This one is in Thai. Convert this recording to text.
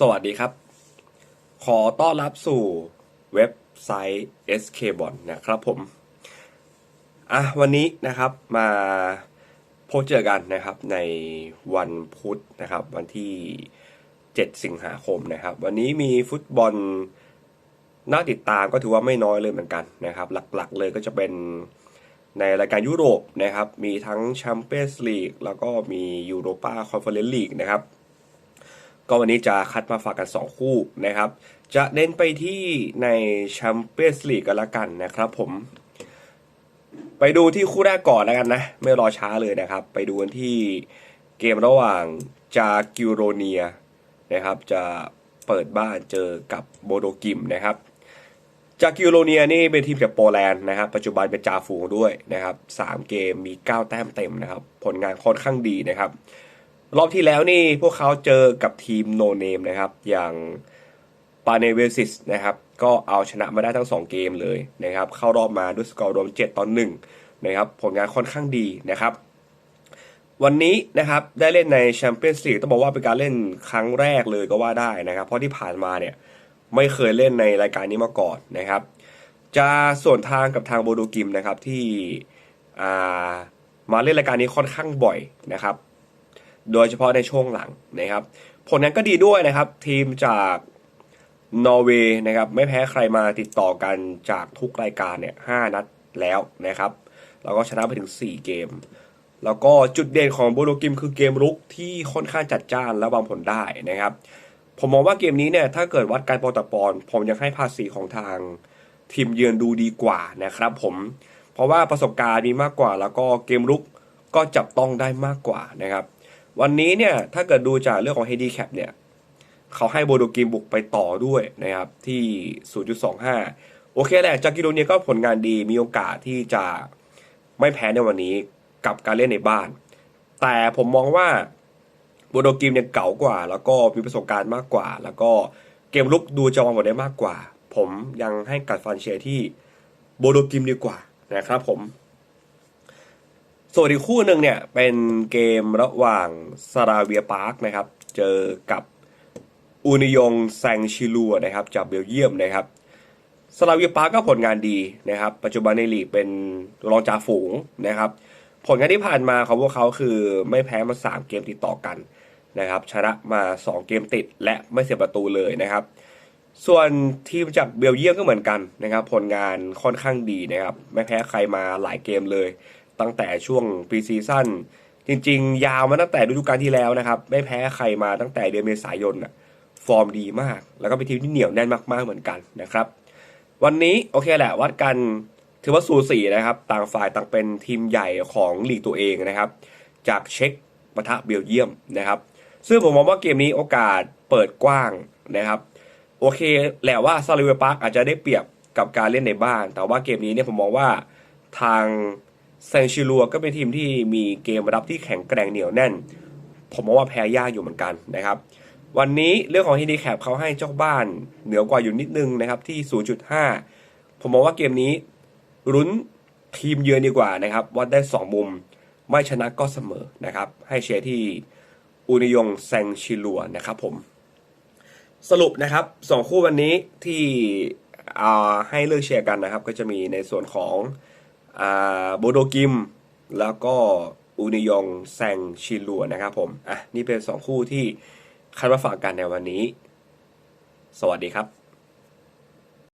สวัสดีครับ ขอต้อนรับสู่เว็บไซต์ SK b o n นะครับผม อะวันนี้นะครับมาพบเจอกันนะครับในวันพุธนะครับ วันที่ 7 สิงหาคมนะครับ วันนี้มีฟุตบอลน่าติดตามก็ถือว่าไม่น้อยเลยเหมือนกันนะครับ หลักๆเลยก็จะเป็นในรายการยุโรปนะครับ มีทั้งแชมเปี้ยนส์ลีกแล้วก็มียูโรปาคอนเฟอเรนซ์ลีกนะครับ ก็วันนี้จะคัดมาฝากกัน 2 คู่นะครับ จะเน้นไปที่ในแชมเปี้ยนส์ลีกกันละกันนะครับผม ไปดูที่คู่แรกก่อนแล้วกันนะ ไม่รอช้าเลยนะครับ ไปดูกันที่เกมระหว่างจากิโรเนียนะครับ จะเปิดบ้านเจอกับโบโดกิมนะครับจากิโรเนียนี่เป็นทีมจากโปแลนด์นะครับ ปัจจุบันเป็นจ่าฝูงด้วยนะครับสามเกมมี 9 แต้มเต็มนะครับ ผลงานค่อนข้างดีนะครับ รอบที่แล้วนี่พวกเขาเจอกับทีมโนเนมนะครับ อย่างปาเนเวซิสนะครับ ก็เอาชนะมาได้ทั้ง 2 เกมเลยนะครับ เข้ารอบมาด้วยสกอร์รวม 7ต่อ1นะครับผลงานค่อนข้างดีนะครับ วันนี้นะครับได้เล่นในแชมเปี้ยนส์ลีกต้องบอกว่าเป็นการเล่นครั้งแรกเลยก็ว่าได้นะครับ เพราะที่ผ่านมาเนี่ยไม่เคยเล่นในรายการนี้มาก่อนนะครับ จะส่วนทางกับทางโบโดกิมนะครับที่มาเล่นรายการนี้ค่อนข้างบ่อยนะครับ โดยเฉพาะในช่วงหลังนะครับ ผลงานก็ดีด้วยนะครับ ทีมจากนอร์เวย์นะครับไม่แพ้ใครมาติดต่อกันจากทุกรายการเนี่ยห้านัดแล้วนะครับ แล้วก็ชนะไปถึง 4 เกม แล้วก็จุดเด่นของโบโลกิมคือเกมรุกที่ค่อนข้างจัดจ้านและวางผลได้นะครับ ผมมองว่าเกมนี้เนี่ยถ้าเกิดวัดการปอนต่อปอนผมยังให้ภาษีของทางทีมเยือนดูดีกว่านะครับ ผมเพราะว่าประสบการณ์มีมากกว่า แล้วก็เกมรุกก็จับต้องได้มากกว่านะครับ วันนี้เนี่ยถ้าเกิดดูจากเรื่องของเฮดีแคปเนี่ยเขาให้โบโดกิมบุกไปต่อด้วยนะครับที่ 0.25 โอเคแหละจากกิโลเนียก็ผลงานดีมีโอกาสที่จะไม่แพ้ในวันนี้กับการเล่นในบ้าน แต่ผมมองว่าโบโดกิมเนี่ยเก่ากว่า แล้วก็มีประสบการณ์มากกว่า แล้วก็เกมลุกดูจะวางบทได้มากกว่า ผมยังให้กัดฟันเชียร์ที่โบโดกิมดีกว่านะครับผม ส่วนอีกคู่หนึ่งเนี่ยเป็นเกมระหว่างซาราเวียปาร์คนะครับเจอกับอูนิยงแซงชิลัวนะครับจากเบลเยียมนะครับซาราเวียปาร์คก็ผลงานดีนะครับ ปัจจุบันในลีกเป็นรองจ่าฝูงนะครับ ผลงานที่ผ่านมาของพวกเขาคือไม่แพ้มา 3 เกมติดต่อกันนะครับชนะมา 2 เกมติดและไม่เสียประตูเลยนะครับ ส่วนทีมจากเบลเยียมก็เหมือนกันนะครับ ผลงานค่อนข้างดีนะครับ ไม่แพ้ใครมาหลายเกมเลย ตั้งแต่ช่วงปีซีซั่นจริง ๆ ยาวมาตั้งแต่ฤดูกาลที่แล้วนะครับ ไม่แพ้ใครมาตั้งแต่เดือนเมษายนน่ะฟอร์มดีมาก แล้วก็เป็นทีมที่เหนียวแน่นมากๆเหมือนกันนะครับ วันนี้โอเคแหละวัดกันถือว่าสูสีนะครับ ต่างฝ่ายต่างเป็นทีมใหญ่ของลีกตัวเองนะครับ จากเช็คปะทะเบลเยียมนะครับ ซึ่งผมมองว่าเกมนี้โอกาสเปิดกว้างนะครับ โอเคแหละว่าซาลิเวปาร์กอาจจะได้เปรียบกับการเล่นในบ้าน แต่ว่าเกมนี้เนี่ยผมมองว่าทาง เซนชิลัวก็เป็นทีมที่มีเกมรับที่แข็งแกร่งเหนียวแน่น ผมมองว่าแพ้ยากอยู่เหมือนกันนะครับ วันนี้เรื่องของฮีดีแคปเขาให้เจ้าบ้านเหนือกว่าอยู่นิดนึงนะครับที่ 0.5 ผมมองว่าเกมนี้รุ้นทีมเยือนดีกว่านะครับวัดได้ 2 มุมไม่ชนะก็เสมอนะครับ ให้เชียร์ที่อูนิยงแซงชิลัวนะครับผม สรุปนะครับสองคู่วันนี้ที่ให้เลือกเชียร์กันนะครับ ก็จะมีในส่วนของ โบโดกิม แล้วก็อูนิยงแซงชิลัวนะครับผม อะ นี่เป็นสองคู่ที่คัดมาฝากกันในวันนี้ สวัสดีครับ